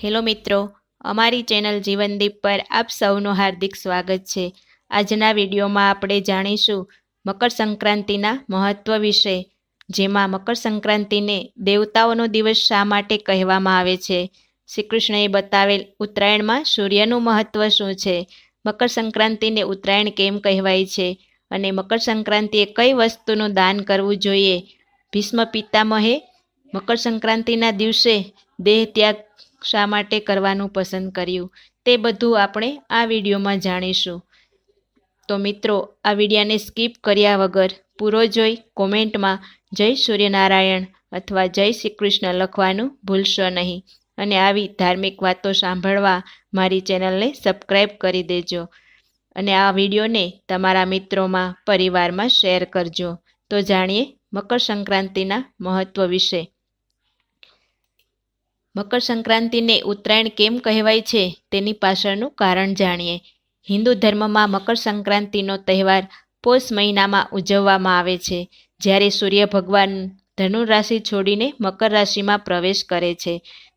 Hello મિત્રો, અમારી channel જીવનદીપ પર આપ સૌનું હાર્દિક સ્વાગત છે. આજના વિડીયોમાં આપણે જાણીશું મકર સંક્રાંતિના મહત્ત્વ વિશે, જેમાં મકર સંક્રાંતિને દેવતાઓનો દિવસ શા માટે કહેવામાં આવે છે? શ્રી કૃષ્ણએ બતાવેલ ઉત્તરાયણમાં સૂર્યનું મહત્ત્વ શું છે? મકર સંક્રાંતિને ઉત્તરાયણ કેમ કહેવાય છે? અને મકર સંક્રાંતિએ કઈ વસ્તુનું દાન કરવું જોઈએ? ભીષ્મ પિતામહે મકર સંક્રાંતિના દિવસે દેહ ત્યાગ શા માટે કરવાનું પસંદ કર્યું તે બધું આપણે આ વિડીયોમાં જાણીશું. તો મિત્રો, આ વિડીયાને સ્કીપ કર્યા વગર પૂરો જોઈ કોમેન્ટમાં જય સૂર્યનારાયણ અથવા જય શ્રી કૃષ્ણ લખવાનું ભૂલશો નહીં. અને આવી ધાર્મિક વાતો સાંભળવા મારી ચેનલને સબસ્ક્રાઈબ કરી દેજો. અને આ વિડીયોને તમારા મિત્રોમાં, પરિવારમાં શેર કરજો. તો જાણીએ મકર સંક્રાંતિના મહત્ત્વ વિશે. મકર સંક્રાંતિને ઉત્તરાયણ કેમ કહેવાય છે તેની પાછળનું કારણ જાણીએ. હિન્દુ ધર્મમાં મકર સંક્રાંતિનો તહેવાર પોષ મહિનામાં ઉજવવામાં આવે છે, જ્યારે સૂર્ય ભગવાન ધનુ રાશિ છોડીને મકર રાશિમાં પ્રવેશ કરે છે.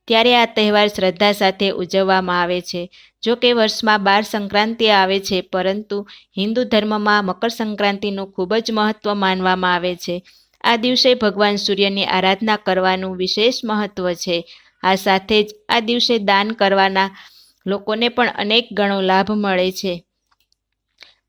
ત્યારે આ તહેવાર શ્રદ્ધા સાથે ઉજવવામાં આવે છે. જો કે વર્ષમાં બાર સંક્રાંતિ આવે છે, પરંતુ હિન્દુ ધર્મમાં મકર સંક્રાંતિનું ખૂબ જ મહત્ત્વ માનવામાં આવે છે. આ દિવસે ભગવાન સૂર્યની આરાધના કરવાનું વિશેષ મહત્ત્વ છે. આ સાથે જ આ દિવસે દાન કરવાના લોકોને પણ અનેક ગણો લાભ મળે છે.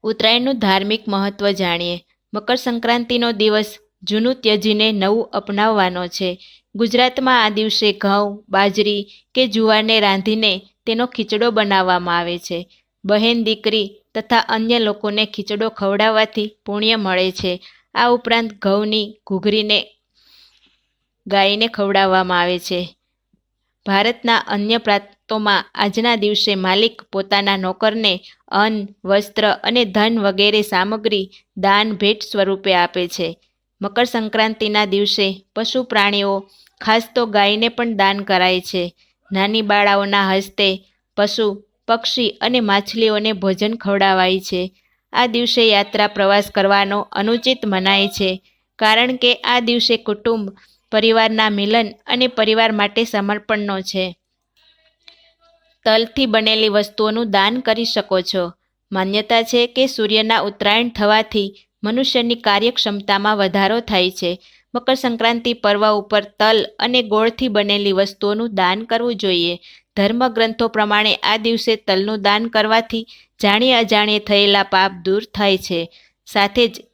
ઉત્તરાયણનું ધાર્મિક મહત્ત્વ જાણીએ. મકર સંક્રાંતિનો દિવસ જૂનું ત્યજીને નવું અપનાવવાનો છે. ગુજરાતમાં આ દિવસે ઘઉં, બાજરી કે જુવારને રાંધીને તેનો ખીચડો બનાવવામાં આવે છે. બહેન, દીકરી તથા અન્ય લોકોને ખીચડો ખવડાવવાથી પુણ્ય મળે છે. આ ઉપરાંત ઘઉંની ઘૂઘરીને ગાયને ખવડાવવામાં આવે છે. ભારતના અન્ય પ્રાંતોમાં આજના દિવસે માલિક પોતાના નોકરને અન્ન, વસ્ત્ર અને ધન વગેરે સામગ્રી, દાન, ભેટ સ્વરૂપે આપે છે. મકર સંક્રાંતિના દિવસે પશુ પ્રાણીઓ, ખાસ તો ગાયને પણ દાન કરાય છે. નાની બાળાઓના હસ્તે પશુ, પક્ષી અને માછલીઓને ભોજન ખવડાવાય છે. આ દિવસે યાત્રા પ્રવાસ કરવાનો અનુચિત મનાય છે. કારણ કે આ દિવસે કુટુંબ પરિવારના મિલન અને પરિવાર માટે સમર્પણનો છે. તલથી બનેલી વસ્તુઓનું દાન કરી શકો છો. માન્યતા છે કે સૂર્યના ઉત્તરાયણ થવાથી મનુષ્યની કાર્યક્ષમતામાં વધારો થાય છે. મકર સંક્રાંતિ પર્વ ઉપર તલ અને ગોળથી બનેલી વસ્તુઓનું દાન કરવું જોઈએ. ધર્મગ્રંથો પ્રમાણે આ દિવસે તલનું દાન કરવાથી જાણી અજાણે થયેલા પાપ દૂર થાય છે. સાથે જ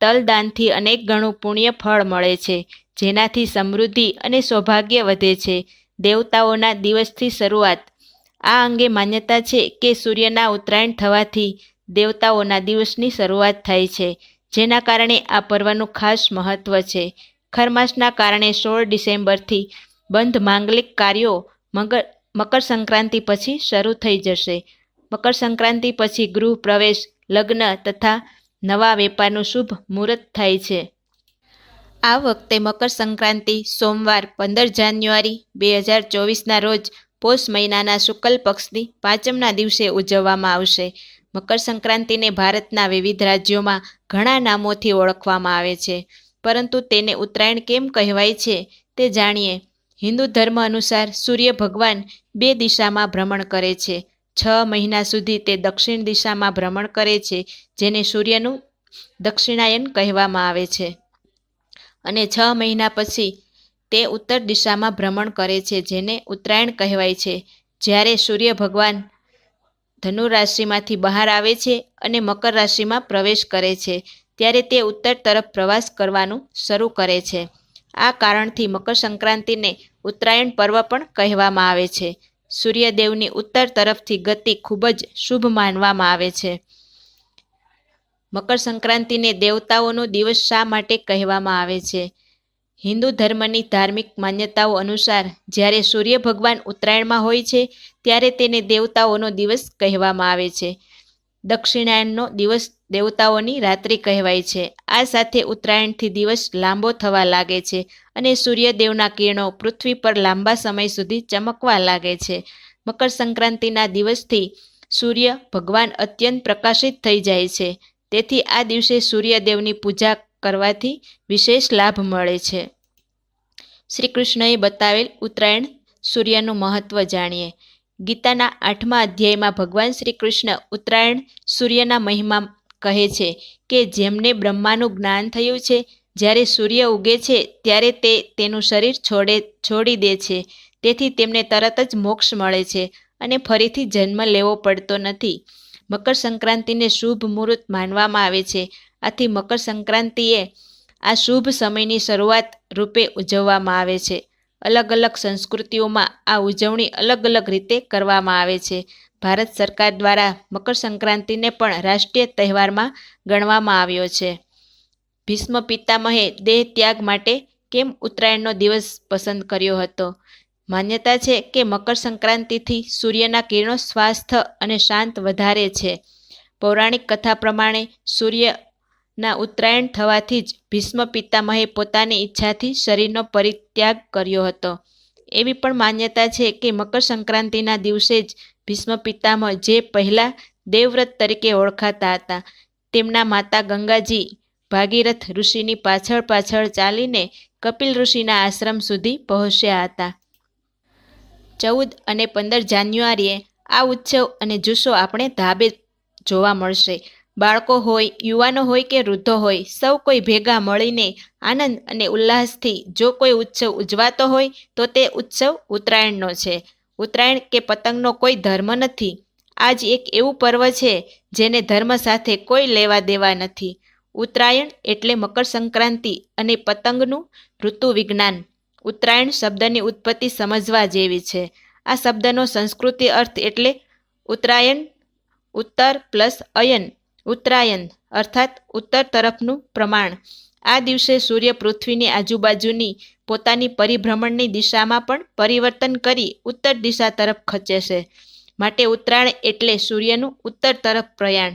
તલ દાનથી અનેક ગણું પુણ્ય ફળ મળે છે. જેનાથી સમૃદ્ધિ અને સૌભાગ્ય વધે છે. દેવતાઓના દિવસથી શરૂઆત. આ અંગે માન્યતા છે કે સૂર્યના ઉત્તરાયણ થવાથી દેવતાઓના દિવસની શરૂઆત થાય છે, જેના કારણે આ પર્વનું ખાસ મહત્ત્વ છે. ખરમાસના કારણે સોળ ડિસેમ્બરથી બંધ માંગલિક કાર્યો મગર, મકર સંક્રાંતિ પછી શરૂ થઈ જશે. મકર સંક્રાંતિ પછી ગૃહ પ્રવેશ, લગ્ન તથા નવા વેપારનું શુભ મુહૂર્ત થાય છે. આ વખતે મકર સંક્રાંતિ સોમવાર પંદર જાન્યુઆરી બે હજાર ચોવીસના રોજ પોષ મહિનાના શુક્લ પક્ષની પાંચમના દિવસે ઉજવવામાં આવશે. મકર સંક્રાંતિને ભારતના વિવિધ રાજ્યોમાં ઘણા નામોથી ઓળખવામાં આવે છે. પરંતુ તેને ઉત્તરાયણ કેમ કહેવાય છે તે જાણીએ. હિન્દુ ધર્મ અનુસાર સૂર્ય ભગવાન બે દિશામાં ભ્રમણ કરે છે. છ મહિના સુધી તે દક્ષિણ દિશામાં ભ્રમણ કરે છે, જેને સૂર્યનું દક્ષિણાયન કહેવામાં આવે છે. અને છ મહિના પછી તે ઉત્તર દિશામાં ભ્રમણ કરે છે, જેને ઉત્તરાયણ કહેવાય છે. જ્યારે સૂર્ય ભગવાન ધનુ રાશિમાંથી બહાર આવે છે અને મકર રાશિમાં પ્રવેશ કરે છે, ત્યારે તે ઉત્તર તરફ પ્રવાસ કરવાનું શરૂ કરે છે. આ કારણથી મકર સંક્રાંતિને ઉત્તરાયણ પર્વ પણ કહેવામાં આવે છે. સૂર્યદેવની ઉત્તર તરફથી ગતિ ખૂબ જ શુભ માનવામાં આવે છે. મકર સંક્રાંતિને દેવતાઓનો દિવસ શા માટે કહેવામાં આવે છે? હિન્દુ ધર્મની ધાર્મિક માન્યતાઓ અનુસાર જ્યારે સૂર્ય ભગવાન ઉત્તરાયણમાં હોય છે, ત્યારે તેને દેવતાઓનો દિવસ કહેવામાં આવે છે. દક્ષિણાયણનો દિવસ દેવતાઓની રાત્રિ કહેવાય છે. આ સાથે ઉત્તરાયણથી દિવસ લાંબો થવા લાગે છે અને સૂર્યદેવના કિરણો પૃથ્વી પર લાંબા સમય સુધી ચમકવા લાગે છે. મકર સંક્રાંતિના દિવસથી સૂર્ય ભગવાન અત્યંત પ્રકાશિત થઈ જાય છે. તેથી આ દિવસે સૂર્યદેવની પૂજા કરવાથી વિશેષ લાભ મળે છે. શ્રી કૃષ્ણએ બતાવેલ ઉત્તરાયણ સૂર્યનું મહત્વ જાણીએ. ગીતાના આઠમા અધ્યાયમાં ભગવાન શ્રી કૃષ્ણ ઉત્તરાયણ સૂર્યના મહિમા કહે છે કે જેમને બ્રહ્માનું જ્ઞાન થયું છે, જ્યારે સૂર્ય ઉગે છે, ત્યારે તે તેનું શરીર છોડે, છોડી દે છે. તેથી તેમને તરત જ મોક્ષ મળે છે અને ફરીથી જન્મ લેવો પડતો નથી. મકર સંક્રાંતિને શુભ મુહૂર્ત માનવામાં આવે છે. આથી મકર સંક્રાંતિએ આ શુભ સમયની શરૂઆત રૂપે ઉજવવામાં આવે છે. અલગ અલગ સંસ્કૃતિઓમાં આ ઉજવણી અલગ અલગ રીતે કરવામાં આવે છે. ભારત સરકાર દ્વારા મકર સંક્રાંતિને પણ રાષ્ટ્રીય તહેવારમાં ગણવામાં આવ્યો છે. ભીષ્મ પિતામહે દેહ ત્યાગ માટે કેમ ઉત્તરાયણનો દિવસ પસંદ કર્યો હતો? માન્યતા છે કે મકર સંક્રાંતિથી સૂર્યના કિરણો સ્વાસ્થ્ય અને શાંત વધારે છે. પૌરાણિક કથા પ્રમાણે સૂર્યના ઉત્તરાયણ થવાથી જ ભીષ્મ પિતામહે પોતાની ઈચ્છાથી શરીરનો પરિત્યાગ કર્યો હતો. એવી પણ માન્યતા છે કે મકર સંક્રાંતિના દિવસે જ ભીષ્મ પિતામહ જે પહેલાં દેવવ્રત તરીકે ઓળખાતા હતા, તેમના માતા ગંગાજી, ભાગીરથ ઋષિની પાછળ પાછળ ચાલીને કપિલ ઋષિના આશ્રમ સુધી પહોંચ્યા હતા. ચૌદ અને પંદર જાન્યુઆરીએ આ ઉત્સવ અને જુસ્સો આપણે ધાબે જોવા મળશે. બાળકો હોય, યુવાનો હોય કે વૃદ્ધો હોય, સૌ કોઈ ભેગા મળીને આનંદ અને ઉલ્લાસથી જો કોઈ ઉત્સવ ઉજવાતો હોય, તો તે ઉત્સવ ઉત્તરાયણનો છે. ઉત્તરાયણ કે પતંગનો કોઈ ધર્મ નથી. આજ એક એવું પર્વ છે જેને ધર્મ સાથે કોઈ લેવા દેવા નથી. ઉત્તરાયણ એટલે મકર સંક્રાંતિ અને પતંગનું ઋતુ વિજ્ઞાન ઉત્તરાયણ શબ્દની ઉત્પત્તિ સમજવા જેવી છે. આ શબ્દનો સંસ્કૃતિ અર્થ એટલે ઉત્તરાયણ, ઉત્તર પ્લસ અયન, ઉત્તરાયણ અર્થાત ઉત્તર તરફનું પ્રમાણ. આ દિવસે સૂર્ય પૃથ્વીની આજુબાજુની પોતાની પરિભ્રમણની દિશામાં પણ પરિવર્તન કરી ઉત્તર દિશા તરફ ખચે છે માટે ઉત્તરાયણ એટલે સૂર્યનું ઉત્તર તરફ પ્રયાણ.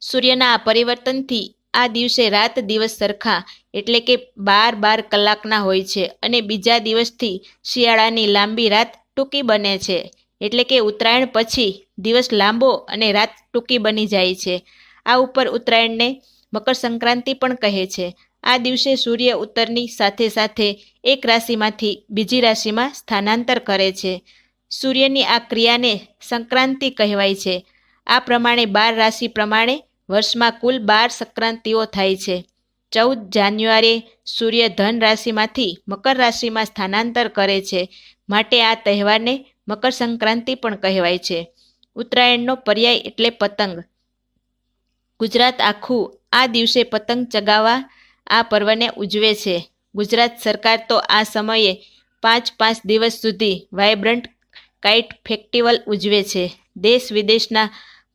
સૂર્યના આ પરિવર્તનથી આ દિવસે રાત દિવસ સરખા, એટલે કે બાર બાર કલાકના હોય છે અને બીજા દિવસથી શિયાળાની લાંબી રાત ટૂંકી બને છે. એટલે કે ઉત્તરાયણ પછી દિવસ લાંબો અને રાત ટૂંકી બની જાય છે. આ ઉપર ઉત્તરાયણને મકર સંક્રાંતિ પણ કહે છે. આ દિવસે સૂર્ય ઉત્તરની સાથે સાથે એક રાશિમાંથી બીજી રાશિમાં સ્થાનાંતર કરે છે. સૂર્યની આ ક્રિયાને સંક્રાંતિ કહેવાય છે. આ પ્રમાણે બાર રાશિ પ્રમાણે વર્ષમાં કુલ બાર સંક્રાંતિઓ થાય છે. ચૌદ જાન્યુઆરી સૂર્ય ધન રાશિમાંથી મકર રાશિમાં સ્થાનાંતર કરે છે. માટે આ તહેવારને મકર સંક્રાંતિ પણ કહેવાય છે. ઉત્તરાયણનો પર્યાય એટલે પતંગ. ગુજરાત આખું આ દિવસે પતંગ ચગાવવા આ પર્વને ઉજવે છે. ગુજરાત સરકાર તો આ સમયે પાંચ પાંચ દિવસ સુધી વાયબ્રન્ટ કાઇટ ફેસ્ટિવલ ઉજવે છે. દેશ વિદેશના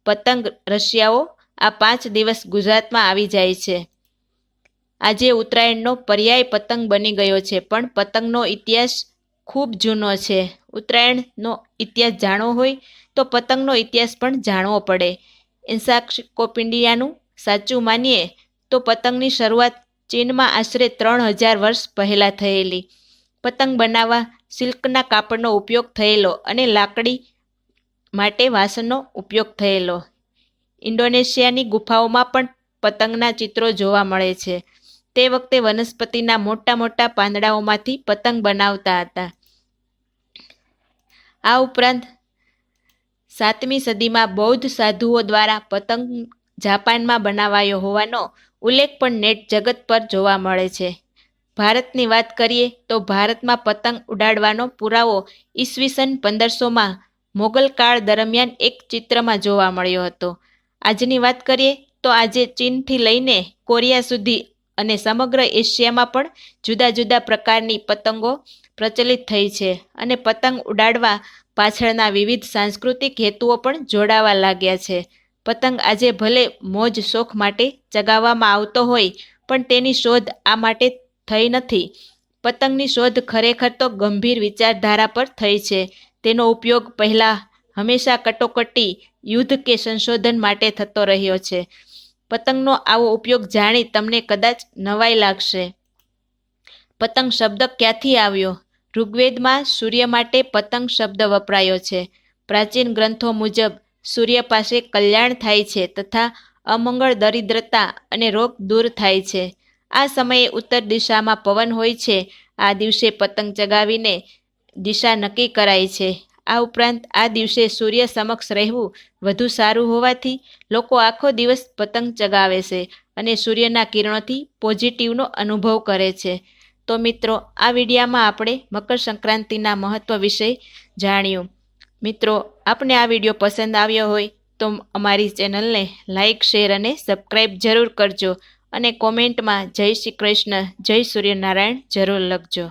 પતંગ રશિયાઓ આ પાંચ દિવસ ગુજરાતમાં આવી જાય છે. આજે ઉત્તરાયણનો પર્યાય પતંગ બની ગયો છે, પણ પતંગનો ઇતિહાસ ખૂબ જૂનો છે. ઉત્તરાયણનો ઇતિહાસ જાણવો હોય તો પતંગનો ઇતિહાસ પણ જાણવો પડે. એન્સાઇક્લોપીડિયાનું સાચું માનીએ તો પતંગની શરૂઆત ચીનમાં આશરે ત્રણ હજાર વર્ષ પહેલાં થયેલી. પતંગ બનાવવા સિલ્કના કાપડનો ઉપયોગ થયેલો અને લાકડી માટે વાસણનો ઉપયોગ થયેલો. ઇન્ડોનેશિયાની ગુફાઓમાં પણ પતંગના ચિત્રો જોવા મળે છે. તે વખતે વનસ્પતિના મોટા મોટા પાંદડાઓમાંથી પતંગ બનાવતા હતા. આ ઉપરાંત સાતમી સદીમાં બૌદ્ધ સાધુઓ દ્વારા પતંગ જાપાનમાં બનાવાયો હોવાનો ઉલ્લેખ પણ નેટ જગત પર જોવા મળે છે. ભારતની વાત કરીએ તો ભારતમાં પતંગ ઉડાડવાનો પુરાવો ઈસવીસન પંદરસોમાં મોગલ કાળ દરમિયાન એક ચિત્રમાં જોવા મળ્યો હતો. આજની વાત કરીએ તો આજે ચીનથી લઈને કોરિયા સુધી અને સમગ્ર એશિયામાં પણ જુદા જુદા પ્રકારની પતંગો પ્રચલિત થઈ છે અને પતંગ ઉડાડવા પાછળના વિવિધ સાંસ્કૃતિક હેતુઓ પણ જોડાવા લાગ્યા છે. પતંગ આજે ભલે મોજ શોખ માટે ચગાવવામાં આવતો હોય, પણ તેની શોધ આ માટે થઈ નથી. પતંગની શોધ ખરેખર તો ગંભીર વિચારધારા પર થઈ છે. તેનો ઉપયોગ પહેલાં હંમેશા કટોકટી યુદ્ધ કે સંશોધન માટે થતો રહ્યો છે. પતંગનો આવો ઉપયોગ જાણી તમને કદાચ નવાઈ લાગશે. પતંગ શબ્દ ક્યાંથી આવ્યો? ઋગ્વેદમાં સૂર્ય માટે પતંગ શબ્દ વપરાયો છે. પ્રાચીન ગ્રંથો મુજબ, સૂર્ય પાસે કલ્યાણ થાય છે તથા અમંગળ, દરિદ્રતા અને રોગ દૂર થાય છે. આ સમયે ઉત્તર દિશામાં પવન હોય છે. આ દિવસે પતંગ ચગાવીને દિશા નક્કી કરાય છે. આ ઉપરાંત આ દિવસે સૂર્ય સમક્ષ રહેવું વધુ સારું હોવાથી લોકો આખો દિવસ પતંગ ચગાવે છે અને સૂર્યના કિરણોથી પોઝિટિવનો અનુભવ કરે છે. તો મિત્રો, આ વિડીયામાં આપણે મકર સંક્રાંતિના મહત્ત્વ વિશે જાણ્યું. મિત્રો, આપને આ વીડિયો પસંદ આવ્યો હોય તો અમારી ચેનલને લાઇક શેર અને સબસ્ક્રાઈબ જરૂર કરજો અને કોમેન્ટમાં જય શ્રી કૃષ્ણ, જય સૂર્યનારાયણ જરૂર લખજો.